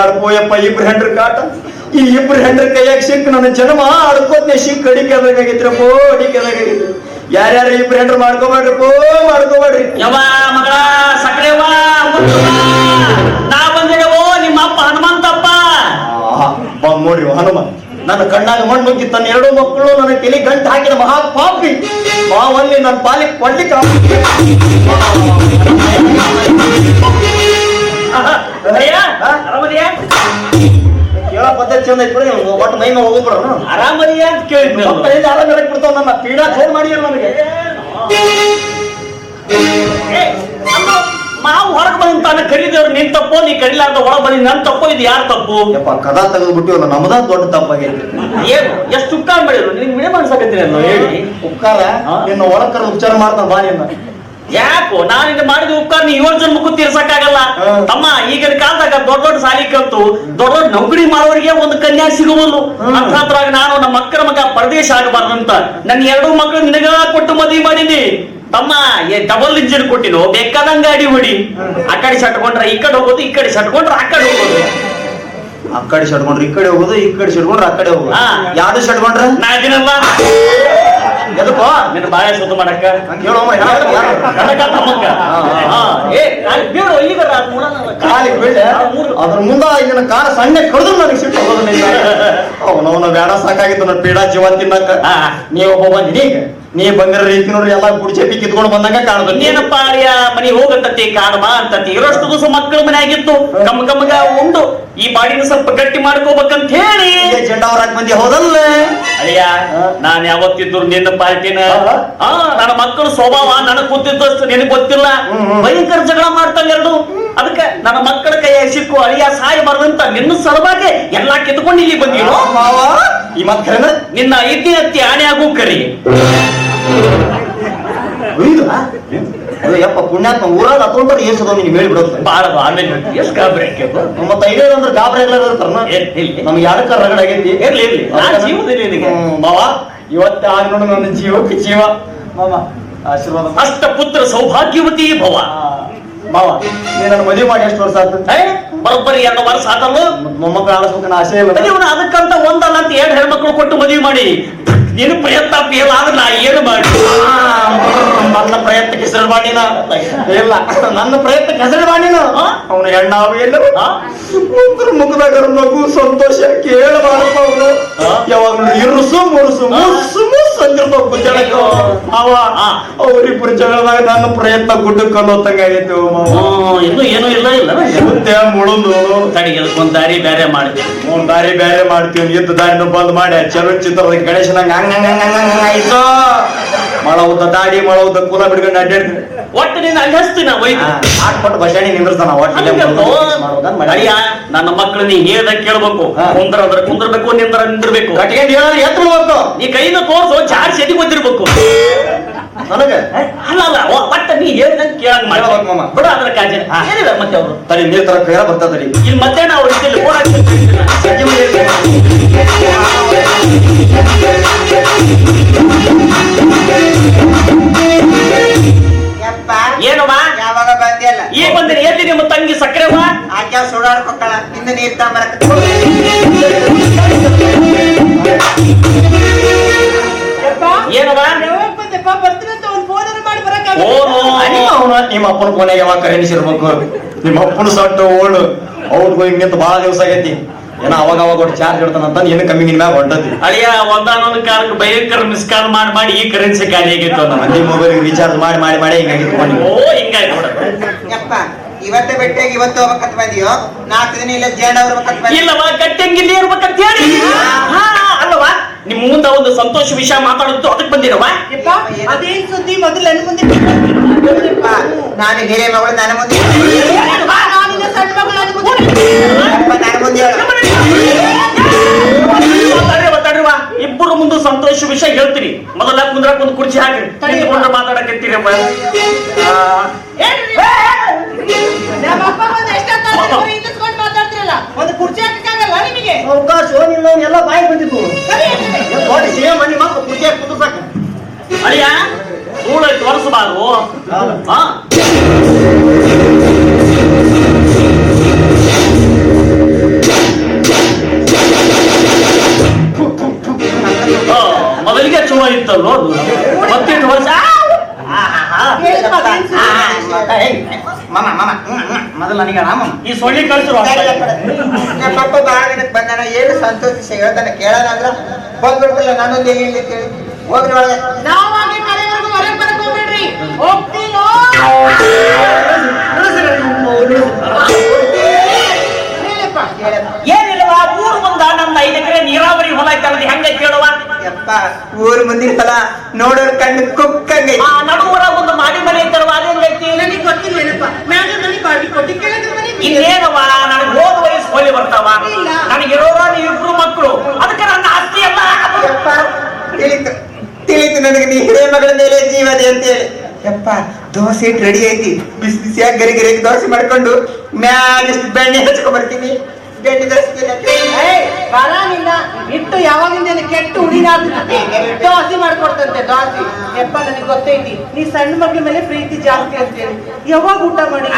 ಬ್ಯಾಡಪೋಯಪ್ಪ ಇಬ್ರು ಹೆಂಡ್ರ ಕಾಟ? ಈ ಇಬ್ರು ಹೆಂಡ್ರ ಕೈಯಾಗ ಸಿಕ್ ನನ್ನ ಜನ್ಮ ಆಡ್ಕೋದ್ನೆ ಸಿಕ್ ಅಡಿಕೆ ಅದಾಗೈತ್ರಪ್ಪೋ ಅಡಿಕೆ ಅದಾಗೈತಿ ಯಾರ್ಯಾರು ಇಬ್ರು ಹೆಂಡ್ರ ಮಾಡ್ಕೋಬೇಡ್ರಪ್ಪೋ ಮಾಡ್ಕೋಬೇಡ್ರಿ. ಯವ್ವ ಮಗಳ ಮುತ್ತವ್ವ. ನಾ ಬಂದಿರವೋ ನಿಮ್ಮ ಅಪ್ಪ ಹನುಮಂತಪ್ಪ. ನೋಡ್ರಿ ಹನುಮ. ನನ್ನ ಕಣ್ಣಾಗ ಮಣ್ಣು ನುಗ್ಗಿ ತನ್ನ ಎರಡು ಮಕ್ಕಳು ನನ್ನ ತಲೆ ಗಂಟು ಹಾಕಿದ ಮಹಾ ಪಾಪಿ. ಮಾವಲ್ಲಿ ನನ್ನ ಪಾಲಿಗೆ ಕೊಡ್ಲಿಕ್ಕೆ ಅಯ್ಯ, ಆರಾಮದಿಯಾ? ಕೇಳ ಪದ್ಧತಿ ಚಂದ ಐತಿ ಬಿಡಿ ಒಟ್ಟು ಮೈ ಮೇಲೆ ಹೋಗ್ಬಿಡ್ರ ಆರಾಮದಿಯಾ ಅಂತ ಕೇಳಿದ್ನು ಮಕ್ಕಳಿಂದ ಆರಾಮ ಇರಕ್ ಬಿಡ್ತಾವ ನನ್ನ ಪೀಡಾ ಫೋನ್ ಮಾಡಿ ನನಗೆ ಏ, ಅಮ್ಮ, ಮಾವು ಹೊರಗೆ ಬಂತಾನೆ ಕರೀದವ್ರು ನಿನ್ ತಪ್ಪು ನೀ ಕರೀಲಾರ್ದ ಒಳಗೆ ಬಂದಿ ನನ್ ತಪ್ಪು ಇದು ಯಾರ ತಪ್ಪು ಯಪ್ಪ ಕದಾ ತೆಗೆದು ಬಿಟ್ಟಿವಲ್ಲ ನಮ್ದ ದೊಡ್ಡ ತಪ್ಪಾಗೈತಿ ಏನು ಎಷ್ಟು ಉಪ್ಕಾರ ಮಾಡಿದ್ರು ನಿನ್ ವಿಡಿಯೋ ಮಾಡ್ಸಕತ್ತೀನಿ ಅನ್ನೋ ಹೇಳಿ ಉಪಕಾರ ಹಾ? ನಿನ್ನ ಒಳಕರ ಉಪಚಾರ ಮಾಡ್ತಾನ ಬಾ ನಿನ್ನ ಯಾಕೋ ನಾನು ಇದು ಮಾಡಿದ ಉಪಕಾರ ನೀ ಏಳು ಜನ್ಮಕ್ಕೂ ತೀರ್ಸಕ್ಕಾಗಲ್ಲ? ಹಾ. ತಮ್ಮ ಈಗಿನ ಕಾಲದಾಗ ದೊಡ್ಡ ದೊಡ್ಡ ಸಾಲಿ ಕಲ್ತು ದೊಡ್ಡ ದೊಡ್ಡ ನೌಕರಿ ಮಾಡೋರಿಗೆ ಒಂದು ಕನ್ಯಾ ಸಿಗುವಲ್ಲು ಹ್ಮ್. ನಾನು ನಮ್ಮ ಅಕ್ಕನ ಮಗ ಪರದೇಶ ಆಗಬಾರ್ದಂತ. ನನ್ನ ಎರಡು ಮಕ್ಕಳು ನಿನಗ ಕೊಟ್ಟು ಮದುವೆ ಮಾಡೀನಿ. ತಮ್ಮ ಡಬಲ್ ಇಂಜಿನ್ ಕೊಟ್ಟಿನೋ? ಬೇಕಾದಂಗ ಅಡಿ ಹೊಡಿ. ಆ ಕಡೆ ಸಟ್ಕೊಂಡ್ರೆ ಈ ಕಡೆ ಹೋಗೋದು ಈ ಕಡೆ ಸಟ್ಕೊಂಡ್ರೆ ಆ ಕಡೆ ಹೋಗೋದು. ಆ ಕಡೆ ಸಟ್ಕೊಂಡ್ರೆ ಈ ಕಡೆ ಹೋಗೋದು ಈ ಕಡೆ ಸಟ್ಕೊಂಡ್ರೆ ಆ ಕಡೆ ಹೋಗೋದು. ಯಾವ್ದು ಸಟ್ಕೊಂಡ್ರೆ ನಾ ಇದೀನಲ್ಲ ಎದಕ್ಕೋ ನಿನ್ನ ಬಾಳೆ ಶುದ್ಧ ಮಾಡಕ್ಕ? ಹೇಳೋ ಬೀಳು ಕಾಲಿಗೆ ಬೀಳ್ಳೆ ಅದ್ರ ಮುಂದ ನಿನ್ನ ಕಾರ ಸಣ್ಣ ಕಡ್ದು ನನಗೆ ಸಿಟ್ಟು ಹೋಗೋದಿಲ್ಲ. ಅವನವನ ಬೇಡ ಸಾಕಾಗಿತ್ತು ನನ್ನ ಪೀಡಾ ಜೀವ ತಿನ್ನಕ ಹಾ. ನೀ ಒಬ್ಬ ಬಂದಿನಿ ನೀ ಬಂದಿರೋ ರೀತಿ ನೋಡ್ರಿ ಎಲ್ಲ ಗುಡ್ಚೆಪಿ ಕಿತ್ಕೊಂಡು ಬಂದಂಗ ಕಾಣದ ಏನಪ್ಪ ಅಳಿಯ ಮನಿ ಹೋಗಂತತಿ ಬಾ ಅಂತತಿ. ಇರೋಷ್ಟು ದಿವಸ ಮಕ್ಕಳ ಮನೆ ಆಗಿತ್ತು ಕಮ್ಮ ಕಮ್ಮಗ ಉಂಡು. ಈ ಬಾಡಿನ ಸ್ವಲ್ಪ ಗಟ್ಟಿ ಮಾಡ್ಕೋಬೇಕಂತ ಹೇಳಿ ಜೆಂಡ ಬಂದಿ ಹೌದಲ್ಲ? ಅಳಿಯ ನಾನ್ ಯಾವತ್ತಿದ್ರು ನಿನ್ನ ಪಾರ್ಟಿನ? ನನ್ನ ಮಕ್ಕಳ ಸ್ವಭಾವ ನನಗ್ ಗೊತ್ತಿದ್ದಷ್ಟು ನಿನಗ್ ಗೊತ್ತಿಲ್ಲ. ಭಯಂಕರ ಜಗಳ ಮಾಡ್ತಾನೆ ಎರಡು. ಅದಕ್ಕೆ ನನ್ನ ಮಕ್ಕಳ ಕೈ ಸಿಕ್ಕು. ಅಳಿಯ ಸಾಯಬಾರ್ದಂತ ನಿನ್ನ ಸಲುವಾಗಿ ಎಲ್ಲಾ ಕಿತ್ಕೊಂಡು ಇಲ್ಲಿ ಬಂದಿರೋ? ಈ ಮಕ್ಕಳನ್ನ ನಿನ್ನ ಐತಿ ಹತ್ತಿ ಆಣೆ ಆಗು ಕರಿ. ಅದು ಯಪ್ಪ ಪುಣ್ಯಾತ್ಮ ಊರಾಗ ಹತ್ತೊಂಬತ್ತು ಏಸದ ನಿನ್ ಹೇಳಿ ಬಿಡುತ್ತೆ ಬಾಳದು ಆಮೇಲೆ ಎಷ್ಟು ಗಾಬರಿ ಆಕ್ಯದು ಮತ್ತೆ ಐಡಿಯಾ ಅಂದ್ರೆ ಗಾಬರಿ ಆಗ್ಲಾರ ಇಲ್ಲಿ? ನಮ್ಗೆ ಯಾರಕ್ಕ ರಗಡ ಆಗೈತಿ? ಇರ್ಲಿ ಇರ್ಲಿ. ನಾನ್ ಜೀವದಲ್ಲಿ ನಿನಗೆ. ಮಾವ ಇವತ್ತ ಆಗ ನೋಡು ನನ್ನ ಜೀವಕ್ಕೆ ಜೀವ. ಮಾವ ಆಶೀರ್ವಾದ ಅಷ್ಟ ಪುತ್ರ ಸೌಭಾಗ್ಯವತಿ ಭವ. ಮಾವ ನೀ ನನ್ನ ಮದುವೆ ಮಾಡಿ ಎಷ್ಟು ವರ್ಷ ಆಯ್ತು ಏ, ಬರೋಬ್ಬರಿ ಎರಡು ವರ್ಷ ಆತಲ್ಲ? ಮೊಮ್ಮಕ್ಕಳು ಆಡಿಸ್ಬೇಕನ್ನ ಆಸೆ ಇಲ್ಲ. ಅದಕ್ಕಂತ ಒಂದಲ್ಲ ಅಂತ ಎರಡು ಹೆಣ್ಮಕ್ಳು ಕೊಟ್ಟು ಮದುವೆ ಮಾಡಿ. ನೀನು ಪ್ರಯತ್ನ ಫೇಲ್ ಆದ್ರೆ ನಾ ಏನು ಮಾಡಿ ನನ್ನ ಪ್ರಯತ್ನಕ್ಕೆ ಹೆಸರು ಮಾಡಿನ ಇಲ್ಲ ನನ್ನ ಪ್ರಯತ್ನಕ್ಕೆ ಹೆಸರು ಮಾಡಿನ ಅವನ ಹೆಣ್ಣ ಎಲ್ಲ ಮುಖದಾಗ ನಗು ಸಂತೋಷ ಕೇಳಬಾರಪ್ಪ ಅವನು? ಯಾವಾಗ್ಲೂ ಇರುಸು ಮುರುಸು ಮುರ್ಸು ಮುರ್ಸು ಅಂದಿರ್ತಾವ ಅವ ಆ. ಅವರಿಬ್ಬರು ಜಗಳದಾಗ ನನ್ನ ಪ್ರಯತ್ನ ಗುಡ್ಡಕ್ಕೆ ಅನ್ನೋತಂಗ ಇನ್ನು. ಏನೂ ಇಲ್ಲ ಇಲ್ಲ ಮುದ್ದೆ ಮುಳುಂದು ತಡಿಗೆ ಒಂದ್ ದಾರಿ ಬೇರೆ ಮಾಡ್ತೀವಿ ಒಂದ್ ದಾರಿ ಬೇರೆ ಮಾಡ್ತೀವಿ ಇದ್ದ ದಾರಿನ ಬಂದ್ ಮಾಡಿ ಚಲನಚಿತ್ರದ ಗಣೇಶನಂಗ ಹಂಗ ಹಂಗ ಹಂಗ ಹಂಗ ಆಯ್ತು ಮಳ ಉದ್ದ ದಾಡಿ ಮಳ ಉದ್ದ ಕುಲ ಬಿಡ್ಕೊಂಡು ಅಡ್ಡಾಡ್ತೀನಿ ಒಟ್ಟು ನೀನು ಅಲ್ಲಿಸ್ತೀನಿ ಒಯ್ದು ಹಾಕ್ಬಿಟ್ಟು ಬಸಾಣಿ ನಿಂದ್ರಸ್ತಾನ ಹಂಗಂತೋ? ಒಟ್ಟು ಅಳಿಯ ನನ್ನ ಮಕ್ಕಳು ನೀ ಹೇಳ್ದ ಕೇಳ್ಬೇಕು. ಕುಂದ್ರ ಅಂದ್ರೆ ಕುಂದ್ರಬೇಕು ನಿಂದ್ರ ನಿಂದಿರ್ಬೇಕು. ಕಟ್ಕೊಂಡು ಹೇಳ ಎತ್ತು ಬಿಡ್ಬೇಕು ನೀ ಕೈನ ತೋರ್ಸು ಚಾರ್ಜ್ ಎದಿ ಗೊತ್ತಿರ್ಬೇಕು ನನಗೆ? ಅಲ್ಲ ಅಲ್ಲ. ಒಟ್ಟ ನೀ ಹೇಳ್ದಂಗ್ ಕೇಳಂಗ್ ಮಾಡ್ಬೇಕು ಮಾಮ. ಬಿಡ ಅದ್ರ ಕಾಜಿನ ಏನಿಲ್ಲ ಮತ್ತೆ ಅವರು? ತಲೆ ನೀರ್ ತರ ಕೈರ ಬರ್ತದ್ರಿ ಇಲ್ಲಿ ಮತ್ತೆ ನಾವು ಇಲ್ಲಿ ಫೋನ್ ಹಾಕ್ತಿರ್ತೀವಿ ಯಪ್ಪ ಏನವ್ವ? ಯಾವಾಗ ಬಂದಿಲ್ಲ ಈಗ ಬಂದಿರಿ ಎಲ್ಲಿ ನಿಮ್ಮ ತಂಗಿ ಸಕ್ಕರೆವ್ವ ಆಕೆ ಸುಡಾಡ್ಕೊಕ್ಕಳ ಇನ್ನು ನೀರ್ ತಗೊಂಬರಕ ನಿಮ್ಮ ಅಪ್ಪನ ಕೊನೆಗೆ ಯಾವಾಗ ಕರೆನ್ಸಿರ್ಬೇಕು ನಿಮ್ಮ ಅಪ್ಪನ ಸೊಟ್ಟು ಓಡು. ಅವ್ರಿಗೂ ಹಿಂಗಿಂತ ಬಹಳ ದಿವಸ ಆಗೈತಿ. ಏನೋ ಅವಾಗ ಅವಾಗ ಒಟ್ಟು ಚಾರ್ಜ್ ಇಡ್ತಾನಂತ ಏನು ಕಮ್ಮಿ ಮ್ಯಾಗ ಹೊಂಟತಿ ಅಳಿಯ ಒಂದಾನೊಂದು ಕಾರಣಕ್ಕೆ ಭಯಂಕರ ಮಿಸ್ ಕಾಲ್ ಮಾಡಿ ಮಾಡಿ ಈ ಕರೆನ್ಸಿ ಖಾಲಿ ಆಗಿತ್ತು ನಮ್ಮ ಮಂದಿ ಮೊಬೈಲ್ ರೀಚಾರ್ಜ್ ಮಾಡಿ ಮಾಡಿ ಮಾಡಿ ಹಿಂಗಾಗಿ ತಗೊಂಡು ಓ ಹಿಂಗಾಗಿ ನೋಡ ಯಪ್ಪ ಇವತ್ತೇ ಭೇಟಿಯಾಗಿ ಇವತ್ತು ಹೋಗ್ಬೇಕಂತ ಬಂದಿಯೋ ನಾಲ್ಕು ದಿನ ಇಲ್ಲ ಜೇಡ ಬರ್ಬೇಕಂತ ಬಂದಿ ಇಲ್ಲವ ಇರಬೇಕು ಇರ್ಬೇಕಂತ ಹೇಳಿ ಹಾ ಅಲ್ಲವಾ ನಿಮ್ ಮುಂದ ಒಂದು ಸಂತೋಷ ವಿಷಯ ಮಾತಾಡುತ್ತು ಅದಕ್ಕೆ ಬಂದಿರವ ಅದೇ ಸುದ್ದಿ ಮೊದಲು ನನ್ನ ಮುಂದೆ ಯಪ್ಪ ನಾನು ಹಿರಿಯ ಮಗಳು ನನ್ನ ಮುಂದೆ ಇಬ್ಬರು ಮುಂದೆ ಸಂತೋಷ ವಿಷಯ ಹೇಳ್ತೀನಿ ಮೊದಲ ಕುಂದ್ರ ಒಂದು ಕುರ್ಚಿ ಹಾಕಿ ನಿಂತ್ಕೊಂಡು ಮಾತಾಡಕತ್ತೀರಮ್ಮ ಆ, ನಮ್ಮ ಅಪ್ಪ ಬಂದು ಎಷ್ಟೊತ್ತಾದ್ರೂ ಬರೀ ಹಿಂದಿಸ್ಕೊಂಡ್ ಮಾತಾಡ್ತಿರಲ್ಲ. ಒಂದು ಕುರ್ಚಿ ಹಾಕಕ್ಕಾಗಲ್ಲ ನಿಮಗೆ? ಅವಕಾಶ ಎಲ್ಲ ಬಾಯಿ ದೊಡ್ಡ ಸಿಎಂ ಮನೆ ಮಕ್ಕಳು ಕುರ್ಚಿಯಾಗಿ ಕುಂದ್ರಸಾಕ ಅಳಿಯ ಸೂಳ ತೋರಿಸಬಾರ್ದು ಹಾ ಇತ್ತಲ್ಲೋ ಅದು ಮತ್ತಿಟ್ಟು ವರ್ಷ ಮೊದಲ. ನನಗೆ ರಾಮ ಈ ಸೊಳ್ಳಿ ಕಳಿಸ್ರು ನಮ್ಮ ಪಪ್ಪ ದಿನಕ್ಕೆ ಬಂದಾನ ಏನು ಸಂತೋಷ ಹೇಳ್ತಾನೆ ಕೇಳೋಣ ಅಂದ್ರ ಬಂದ್ಬಿಡ್ತಿಲ್ಲ ನಾನೊಂದು ಇಲ್ಲಿ ಕೇಳಿ ಹೋಗ್ರಿ ಒಳಗೆ ನಾವಾಗಿ ಕಡೆವರೆಗೂ ಹೊರಗೆ ಬರಕ್ ಹೋಗ್ಬೇಡ್ರಿ ಹೋಗ್ತೀನೋ ಹೇಳಪ್ಪ ಏನಿಲ್ಲವ ಊರ್ ಮುಂದ ನನ್ನ ಐದು ಎಕರೆ ಐತಲ್ಲ ಹೆಂಗ ಕೇಳುವ. ಯಪ್ಪ ಊರ್ ಮಂದಿ ಹೊಲ ನೋಡೋರ್ ಕಣ್ಣು ಕುಕ್ಕಂಗೆ. ಆ ನಡುವರ ಒಂದು ಮಾಡಿ ಮನೆ ಐತಲ್ವ ಅದೇಂಗೈತಿ ನನಗೆ ಗೊತ್ತಿಲ್ಲ ಏನಪ್ಪ ಮ್ಯಾಗ ನನಗೆ ಬಾಡಿ ಕೊಟ್ಟಿ ಮನೆ ಇನ್ನೇನವ ನನಗೆ ಹೋದ ವಯಸ್ಸು ಹೋಲಿ ಬರ್ತಾವ. ಇಲ್ಲ. ನನಗಿರೋರ ಇಬ್ರು ಮಕ್ಕಳು ಅದಕ್ಕೆ ನನ್ನ ಆಸ್ತಿ ಎಲ್ಲ ಯಪ್ಪ ತಿಳಿತು. ತಿಳಿತು ನನಗೆ ನೀ ಹಿರಿಯ ಮಗಳ ಮೇಲೆ ಜೀವದೆ ಅಂತೇಳಿ. ಯಪ್ಪ ದೋಸೆ ಇಟ್ಟು ರೆಡಿ ಐತಿ ಬಿಸಿ ಬಿಸಿಯಾಗಿ ಗರಿ ಗರಿ ದೋಸೆ ಮಾಡ್ಕೊಂಡು ಮ್ಯಾಲ ಇಷ್ಟು ಬೆಣ್ಣೆ ಹಚ್ಕೊಂಡ್ ಬರ್ತೀನಿ. ಬೆಣ್ಣೆ ನಿನ್ನ ಹಿಟ್ಟು ಯಾವಾಗಿಂದ ಕೆಟ್ಟು ಹುಡಿನಾಗ್ತದೆ ದೋಸೆ ಮಾಡ್ಕೊಡ್ತಂತೆ, ದೋಸೆ. ಎಪ್ಪ ನನಗೆ ಗೊತ್ತೈತಿ ನೀ ಸಣ್ಣ ಮಗಳ ಮೇಲೆ ಪ್ರೀತಿ ಜಾಸ್ತಿ ಅಂತೇಳಿ. ಯಾವಾಗ ಊಟ ಮಾಡಿ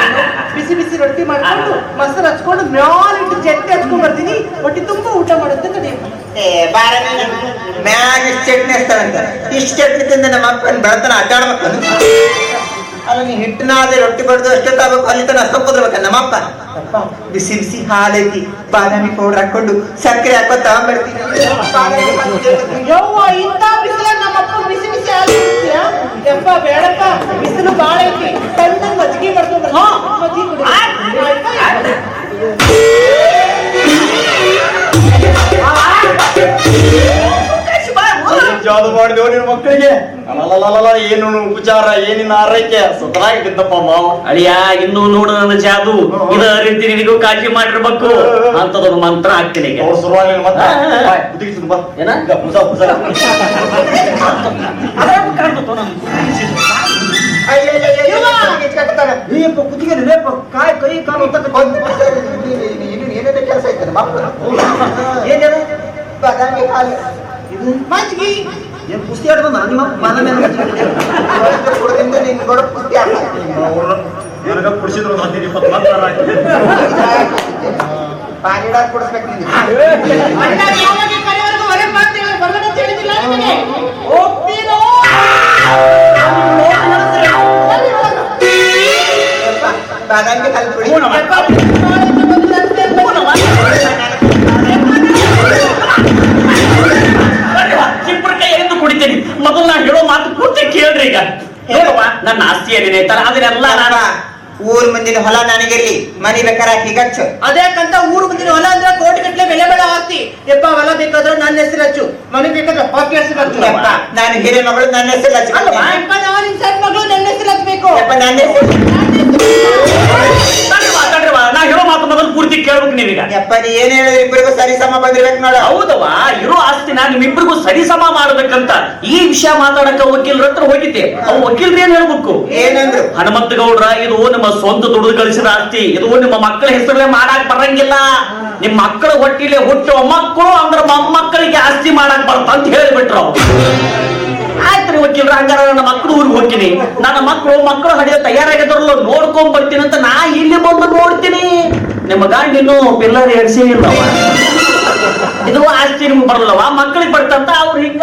ಬಿಸಿ ಬಿಸಿ ರೊಟ್ಟಿ ಮಾಡ್ಕೊಂಡು ಮೊಸರು ಹಚ್ಕೊಂಡು ಮ್ಯಾಲ ಇಟ್ಟು ಚಟ್ನಿ ಹಚ್ಕೊಂಡ್ ಬರ್ತೀನಿ. ಹೊಟ್ಟೆ ತುಂಬಾ ಊಟ ಮಾಡುತ್ತೆ ಕಡಿಯಪ್ಪ ಬಾರ ಮ್ಯಾಗ ಇಷ್ಟು ಚಟ್ನಿ ಹಚ್ತಾರಂತ ಇಷ್ಟು ಚಟ್ನಿ ತಿಂದ ನಮ್ಮ ಅಪ್ಪನ ಬೆಳತನ ಅಡ್ಡಾಡ್ಬೇಕು ಅಲ್ಲ, ನೀ ಹಿಟ್ಟಿನಾದ್ರೆ ರೊಟ್ಟಿ ಬಡ್ದು ಅಷ್ಟೇ ತಾಬೇಕು ಅಲ್ಲಿ ತನ ಅಷ್ಟೊಂದು ಕುದ್ರಬೇಕ ನಮ್ಮಪ್ಪ ಬಿಸಿ ಬಿಸಿ ಹಾಲೈತಿ ಬಾದಾಮಿ ಪೌಡರ್ ಹಾಕೊಂಡು ಸಕ್ಕರೆ ಹಾಕೋ ತಗೊಂಡ್ಬರ್ತೀನಿ ಬಾದಾಮಿ ಹಾಕ್ತೀನಿ. ಯವ್ವ ಇಂಥ ಬಿಸಿಲಾಗ ನಮ್ಮಪ್ಪ ಬಿಸಿ ಬಿಸಿ ಹಾಲು ಕುಡಿಸ್ತೀಯಾ? ಯಪ್ಪ ಬೇಡಪ್ಪ ಬಿಸಿಲು ಬಾಳ ಐತಿ ತಣ್ಣಗ್ ಮಜ್ಜಿಗೆ ಮಾಡ್ಕೊಂಡ್ ಬರ್ತೀನಿ. ಮಜ್ಜಿಗೆ ಮಾಡಿದೆವು ನಿನ್ನ ಮಕ್ಕಳಿಗೆ ಅಲಲಲಲ ಏನು ಉಪಚಾರ ಏನಿನ ಆರೈಕೆ? ಸುತರಾಗಿ ಬಿದ್ದಪ್ಪ ಮಾವ. ಅಳಿಯ ಇನ್ನು ನೋಡು ನನ್ನ ಜಾದು. ಇದ ರೀತಿ ನಿನಗೂ ಕಾಳಜಿ ಮಾಡಿರ್ಬೇಕು. ಅಂತದೊಂದು ಮಂತ್ರ ಹಾಕ್ತೀನಿ ಈಗ. ಅವ್ರು ಶುರುವಾಗಿ ಮತ್ತೆ. ಬಾ. ಏನ? ಈಗ. ಕಾಯ್ ಕೈ ಕಾಲು ಒಂದು ಇನ್ನು ಏನೇನೋ ಕೆಲಸ ಐತೆ ನಮ್ಮ ಅಪ್ಪ. ಏನೇನು? ಬಾದಾಮಿ ಹಾಲು ಮಜ್ಜಿಗೆ ಏನ್ ಕುಸ್ತಿ ಆಡ್ ಬಂದ ನಿಮ್ಮ ಮನ ಇವತ್ತು ಕುಡ್ದಿಂದ ನಿನ್ ಗೊಡ ಕುಸ್ತಿ ಆಗ್ತದೆ. ನನಗ ಕುಡಿಸಿದ್ರು ಒಂದು ಹದಿನೈದು ಇಪ್ಪತ್ತು ಮಾತ್ರ ಪಾನಿ ಇಡಾಕ್ ಕುಡಿಸ್ಬೇಕು ನಿನ್ಗೆ. ಅಣ್ಣ ಕೇಳ್ರಿ ಈಗ. ಹೇಳುವ ನನ್ನ ಆಸ್ತಿ ಏನೇನೈತಲ್ಲ ಅದನ್ನೆಲ್ಲ ನಾನು ಊರ್ ಮುಂದಿನ ಹೊಲ ನನಗಿರ್ಲಿ ಮನಿ ಬೇಕಾರ ಹೀಗಚ್ಚು. ಅದೇಕಂತ ಊರ್ ಮುಂದಿನ ಹೊಲ ಅಂದ್ರೆ ಕೋಟಿ ಗಟ್ಲೆ ಬೆಲೆ ಬೆಳೆ ಆಸ್ತಿ. ಯಪ್ಪ ಹೊಲ ಬೇಕಾದ್ರೆ ನನ್ನ ಹೆಸರು ಹಚ್ಚು. ಮನೆ ಬೇಕಾದ್ರೆ ಪಾಪಿ ಹೆಸರು ಹಚ್ಚು. ನಾನು ಹಿರಿಯ ಮಗಳು ನನ್ನ ಹೆಸರು ಹಚ್ಚು. ಅಲ್ವಾ? ಯಪ್ಪ ನಿನ್ ಸಣ್ಣ ಮಗಳು ನನ್ನ ಹೆಸರು ಹಚ್ಬೇಕು ಯಪ್ಪ ನನ್ನ ಹೆಸರು ನಾ ಹೇಳೋ ಮಾತು ಮೊದಲು ಪೂರ್ತಿ ಕೇಳ್ಬೇಕು ನೀವೀಗ. ಯಪ್ಪ ನೀ ಏನ್ ಹೇಳಿದ್ರೆ? ಇಬ್ಬರಿಗೂ ಸರಿ ಸಮ ಬಂದಿರ್ಬೇಕು ನೋಡು. ಹೌದವ್ವ ಇರೋ ಆಸ್ತಿನ ನಿಮ್ಮಿಬ್ಬರಿಗೂ ಸರಿಸಮ ಮಾಡಬೇಕಂತ ಈ ವಿಷಯ ಮಾತಾಡಕ ವಕೀಲರ ಹತ್ರ ಹೋಗಿದ್ದೆ. ಅವು ವಕೀಲರು ಏನ್ ಹೇಳ್ಬೇಕು? ಏನಂದ್ರು? ಹನುಮಂತ ಗೌಡ್ರ ಇದು ನಮ್ಮ ಸ್ವಂತ ದುಡಿದು ಕಳಿಸಿದ ಆಸ್ತಿ. ಇದು ನಿಮ್ಮ ಮಕ್ಕಳ ಹೆಸರಲ್ಲೇ ಮಾಡಾಕ್ ಬರಂಗಿಲ್ಲ. ನಿಮ್ ಮಕ್ಕಳ ಹೊಟ್ಟಿಲೆ ಹುಟ್ಟುವ ಮಕ್ಕಳು ಅಂದ್ರ ಮೊಮ್ಮಕ್ಕಳಿಗೆ ಆಸ್ತಿ ಮಾಡಕ್ ಬರ್ತ ಅಂತ ಹೇಳಿಬಿಟ್ರು ಅವ್ರು. ಆಯ್ತ್ರಿ ವಕೀಲ್ರ ಹಂಗಾರ ನನ್ನ ಮಕ್ಕಳು ಊರಿಗೆ ಹೋಗ್ತೀನಿ. ನನ್ನ ಮಕ್ಕಳು ಮಕ್ಕಳು ಹಡಿಯೋ ತಯಾರಾಗಿದ್ರಲ್ಲ ನೋಡ್ಕೊಂಡ್ ಬರ್ತೀನಿ ಅಂತ ನಾ ಇಲ್ಲಿ ಬಂದು ನೋಡ್ತೀನಿ. ನಿಮ್ಮ ಗಾಂಡ್ ಇನ್ನು ಪಿಲ್ಲರ್ ಎರಡ್ಸಿ ಇಲ್ಲ ಇದು ಆಸ್ತಿ ನಿಮ್ಗೆ ಬರಲ್ಲವ ಮಕ್ಕಳಿಗೆ ಬರ್ತಂತ ಅವ್ರು ಹಿಂಗ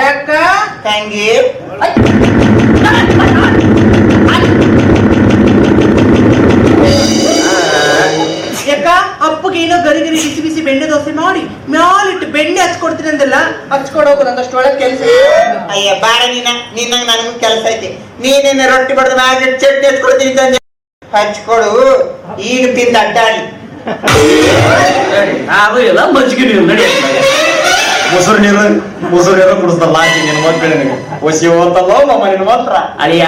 ಯಾಕ ತಂಗಿ? ಏನೋ ಗರಿ ಗರಿ ಬಿಸಿ ಬಿಸಿ ಬೆಣ್ಣೆ ದೋಸೆ ಮಾಡಿ ಮ್ಯಾಲಿಟ್ಟು ಬೆಣ್ಣೆ ಹಚ್ಕೊಡ್ತೀನಿ ಅಂದಲ್ಲ? ಹಚ್ಕೊಡೋಗು ನಂದಷ್ಟು ಒಳಗೆ ಕೆಲಸ ಅಯ್ಯ ಬಾರ ನೀನ. ನಿನ್ನಂಗ ನನಗೂ ಕೆಲಸ ಐತಿ. ನೀನೇನ ರೊಟ್ಟಿ ಬಡ್ದು ಮ್ಯಾಗ ಚಟ್ನಿ ಹಚ್ಕೊಡ್ತೀನಿ ತಂದೆ ಹಚ್ಕೊಡು. ಈಗ ತಿಂದ ಅಡ್ಡಾಡಿ. ಎಲ್ಲ ಮಜ್ಜಿಗೆ ನೀವು ನಡಿ ಮೊಸರು ನೀರು ಮೊಸರು ನೀರು ಕುಡಿಸ್ತಾರ ಲಾಕಿ ನಿನ್ನ ಮಕ್ಕಳು ನಿನಗೆ. ಹುಸಿ ಓದ್ತಲ್ಲ ಮಮ್ಮ ನಿನ್ ಮಂತ್ರ? ಅಳಿಯ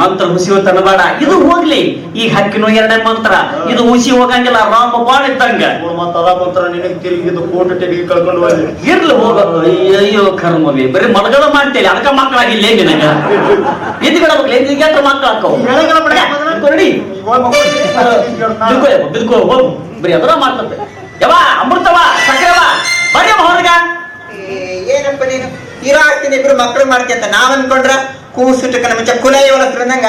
ಮಂತ್ರ ಹುಸಿ ತನಬೇಡ ಇದು ಹೋಗ್ಲಿ. ಈ ಹಕ್ಕಿನೂ ಎರಡನೇ ಮಂತ್ರ. ಇದು ಹುಸಿ ಹೋಗಂಗಿಲ್ಲ. ರಾಮ ಬಾಳ ಇದ್ದಂಗ. ಮತ್ತ ಅದ ಮಂತ್ರ ನಿನಗೆ ಇದು ಕೋಟು ತೆಗಿ ಕಳ್ಕೊಂಡು ಹೋಗಿ. ಇರ್ಲಿ ಹೋಗ. ಅಯ್ಯೋ ಕರ್ಮವಿ. ಬರೀ ಮಲಗದ ಮಾಡ್ತೇಲಿ. ಅದಕ್ಕ ಮಕ್ಕಳಾಗಿಲ್ಲ ನಿನಗ? ಎದ್ದುಗಳಬೇಕು ಎದ್ದಿಗೆ ಮಕ್ಳು ಮಕ್ಕಳು ಹಾಕೋ. ಕೊರಡಿ. ಬಿದ್ಕೋ ಹೋಗು. ಬರೀ ಅದರ ಮಾಡ್ತಂತೆ. ಯವ ಅಮೃತವಾ ಸಕ್ಕರೆವಾ ಬರೀ ಹೊರಗ. ಏನಪ್ಪ ನೀನು? ಇರೋ ಆಗ್ತೀನಿ ಇಬ್ರು ಮಕ್ಳು ಮಾಡ್ಕೊಂತ ನಾವ್ ಅನ್ಕೊಂಡ್ರ? ಕೂಸುಟಕ್ಕೆ ಮುಂಚೆ ಕುಲೈ ಹೊಲಸ್ರಂದಂಗ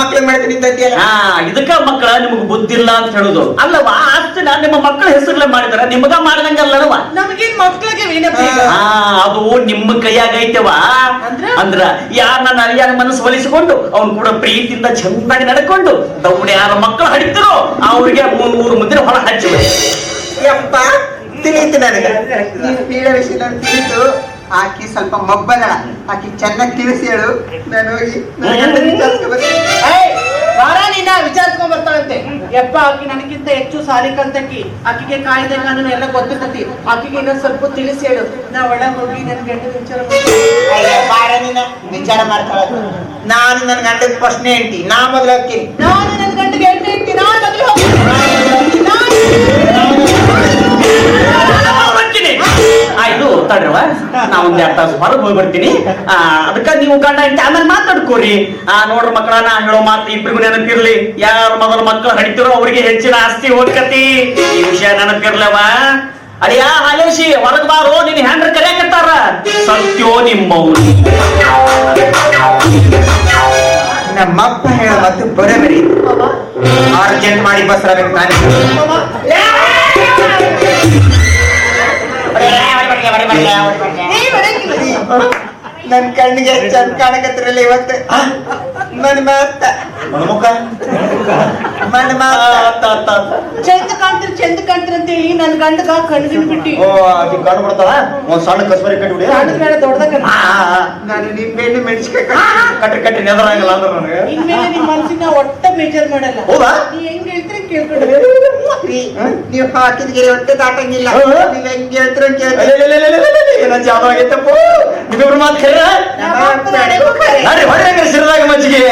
ಮಕ್ಳು ಮಾಡ್ತೀನಿ ಹಾ ಇದಕ್ಕ ಮಕ್ಕಳ ನಿಮಗ್ ಬುದ್ಧಿಲ್ಲ ಅಂತ ಹೇಳುದು. ಅಲ್ಲವಾ ಆಸ್ತಿನ ನಿಮ್ಮ ಮಕ್ಕಳ ಹೆಸರುಗಳ ಮಾಡಿದಾರ ನಿಮಗ ಮಾಡ್ದಂಗಲ್ಲವಾ ನಮಗೇನ್ ಮಕ್ಳಿಗೆ? ಹಾ ಅದು ನಿಮ್ಮ ಕೈಯಾಗ ಐತೆವ ಅಂದ್ರ? ಅಂದ್ರ ಯಾರ ನನ್ನ ಅಳಿಯನ ಮನಸ್ಸು ಒಲಿಸಿಕೊಂಡು ಅವ್ನ್ ಕೂಡ ಪ್ರೀತಿಯಿಂದ ಚೆನ್ನಾಗಿ ನಡ್ಕೊಂಡು ದೌಡ್ ಯಾರ ಮಕ್ಕಳು ಹಡಿತಿರೋ ಅವ್ರಿಗೆ ಮೂರು ಮುಂದಿನ ಹೊರ ಹಚ್ಚಿ ಯಪ್ಪ ತಿಳಿತು ನನಗೆ. ನೀನು ಹೇಳೋ ವಿಷಯ ನಾನು ತಿಳಿತು. ಆಕಿ ಸ್ವಲ್ಪ ಮೊಬ್ಬಗಳ ಆಕಿ ಚೆನ್ನಾಗಿ ತಿಳಿಸಿ ಹೇಳು ನಾನು ಹೋಗಿ ನನ್ನ ಗಂಡನ ವಿಚಾರಿಸ್ಕೊ ಬರ್ತೀನಿ. ಏಯ್, ಬಾರ ನೀನ ವಿಚಾರಿಸ್ಕೊಂಡ್ ಬರ್ತಾಳಂತೆ ಯಪ್ಪ ಆಕಿ ನನಗಿಂತ ಹೆಚ್ಚು ಸಾಲಿ ಕಲ್ತಕಿ ಆಕಿಗೆ ಕಾಯ್ದೆ ಕಾನೂನು ಎಲ್ಲ ಗೊತ್ತಿರ್ತತಿ ಆಕಿಗೆ ಇನ್ನೊಂದ್ ಸ್ವಲ್ಪ ತಿಳಿಸಿ ಹೇಳು ನಾ ಒಳಗ್ ಹೋಗಿ ನನ್ ಗಂಡನ ವಿಚಾರ ಮಾಡ್ತೀನಿ. ಅಯ್ಯ, ಬಾರ ನೀನು ವಿಚಾರ ಮಾಡ್ತಾಳ ನಾನು ನನ್ನ ಗಂಡನ ಪ್ರಶ್ನೆ ಎಂಟಿ ನಾ ಮೊದಲು ಹೋಗ್ತೀನಿ ನಾನು ನನ್ ಗಂಡಗೆ ಎಣ್ಣೆ ಇಡ್ತೀನಿ ನಾನು ಮೊದ್ಲು ಹೋಗ್ತೀನಿ. ನಾ ಒಂದ್ ಎರಡ್ ತಾಸು ಹೊರಗೆ ಹೋಗಿ ಬರ್ತೀನಿ ಅದಕ್ಕ ನೀವು ಗಂಡ ಹೆಂಡ್ತಿ ಆಮೇಲೆ ಮಾತಾಡ್ಕೋರಿ ಆ ನೋಡ್ರಿ ಮಕ್ಕಳ ನಾ ಹೇಳೋ ಮಾತು ಇಬ್ರಿಗೂ ನೆನಪಿರ್ಲಿ ಯಾರ ಮೊದಲ ಮಕ್ಕಳು ಹಡಿತಿರೋ ಅವ್ರಿಗೆ ಹೆಚ್ಚಿನ ಆಸ್ತಿ ಹೋಗ್ಕತಿ ಈ ವಿಷಯ ನೆನಪಿರ್ಲವ ಅಡಿಯಾ ಹಾಲೇಶಿ ಹೊರಗ್ ಬಾರೋ ನಿನ್ ಹೆಂಡ್ರ ಕರೆಯಕತ್ತಾರ ಸತ್ಯೋ ನಿಮ್ಮವ್ರು ನಮ್ಮಪ್ಪ ಹೇಳ ಮತ್ತು ಬರಬೇಡಿ ಅರ್ಜೆಂಟ್ ಮಾಡಿ ಬಸ್ ಬರಬೇಕು ನಾನು ಮಾಮ, ಏ, ಬರಂಗಿಲ್ಲ. ನನ್ ಕಣ್ಣಿಗೆ ಚಂದ ಕಾಣಕತ್ತಿರಲ್ಲ ಇವತ್ತು. ನನ್ ಮಾತ ಮಣಮುಖ? ಮನ್ ಮಾತ ಚಂದ ಕಾಣ್ತಿರ ಚಂದ ಕಾಣ್ತಿರ ಅಂತ ಹೇಳಿ ನನ್ ಗಂಡಗ ಕಣ್ಗಿನ್ ಬಿಟ್ಟಿ ಓ ಆಕಿ ಕಂಡು ಬಿಡ್ತಾಳ ಒಂದ್ ಸಣ್ಣ ಕಸ್ಬರಿ ಕಟ್ಟಿ ನಾನು ಬೇಡ ದೊಡ್ಡದಾಗ ನಾನು ನಿಂಬೆಣ್ಣೆ ಮೆಣಸಿಕಾಯಿ ಕಟ್ಟಿ ಕಟ್ಟಿ ನೆದರಾಗಲ್ಲ ಅಂದ್ರೆ ನನಗೆ. ಇನ್ಮೇಲೆ ನಿಮ್ ಮನ್ಸಿನ ಒಟ್ಟ ಮೇಜರ್ ಮಾಡಲ್ಲ. ಹೌದಾ? ನೀ ಹೆಂಗ್ ಹೇಳ್ತೀರಿ? ನೀವು ಹಾಕಿದ ಗೆರೆ ತಾಟಂಗಿಲ್ಲ? ನೀವ್ ಹೆಂಗ್. ಅಲೆಲೆಲೆಲೆಲೆಲೆಲೆ, ಏನೋ ಜಾದು ಆಗೈತಪ್ಪ ನಿಮ್ಮಿಬ್ರು ಮಾತು ಖರೆ ನಮ್ಮ ಅಪ್ಪನ ಹಣೆಗೂ ಖರೆ. ಹೊಡ್ರಿ ಹಂಗಾರೆ ಸಿರದಾಗ ಮಜ್ಜಿಗೆ